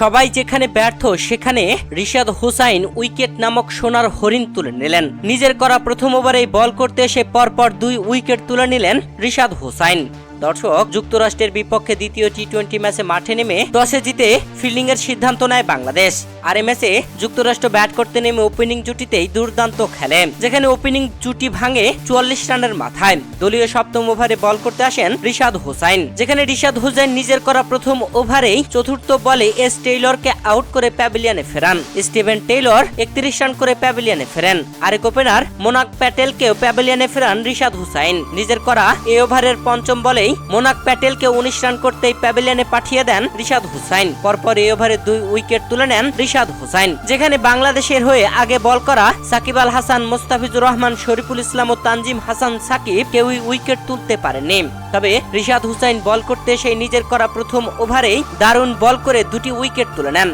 সবাই যেখানে ব্যর্থ, সেখানে রিশাদ হুসাইন উইকেট নামক সোনার হরিণ তুলে নিলেন। নিজের করা প্রথম ওভারেই বল করতে এসে পরপর দুই উইকেট তুলে নিলেন রিশাদ হোসাইন। দর্শক, যুক্তরাষ্ট্রের বিপক্ষে দ্বিতীয় টি টোয়েন্টি ম্যাচে মাঠে নেমে টসে জিতে ফিল্ডিং এর সিদ্ধান্ত নেয় বাংলাদেশ। আর এই ম্যাচে যুক্তরাষ্ট্র ব্যাট করতে নেমে ওপেনিং জুটিতেই দুর্দান্ত খেলে যেখানে ওপেনিং জুটি ভাঙে চুয়াল্লিশ রানের মাথায়। দলীয় সপ্তম ওভারে বল করতে আসেন রিশাদ হোসাইন, যেখানে রিশাদ হোসাইন নিজের করা প্রথম ওভারেই চতুর্থ বলে এস টেইলরকে আউট করে প্যাভিলিয়নে ফেরান। স্টিভেন টেইলর একত্রিশ রান করে প্যাভিলিয়নে ফেরেন। আরেক ওপেনার মোনাক প্যাটেলকেও প্যাভিলিয়নে ফেরান রিশাদ হুসাইন। নিজের করা এ ওভারের পঞ্চম বলেই মোনাক প্যাটেলকে উনিশ রান করতেই প্যাভিলিয়নে পাঠিয়ে দেন রিশাদ হুসাইন। পরপর এই ওভারে দুই উইকেট তুলে নেন রিশাদ হুসাইন। যেখানে বাংলাদেশের হয়ে আগে বল করা সাকিব আল হাসান, মোস্তাফিজুর রহমান, শরীফুল ইসলাম ও তানজিম হাসান সাকিব কেউই উইকেট তুলতে পারেনি তবে রিশাদ হুসাইন বল করতে এসে নিজের করা প্রথম ওভারেই দারুণ বল করে দুটি উইকেট তুলে নেন।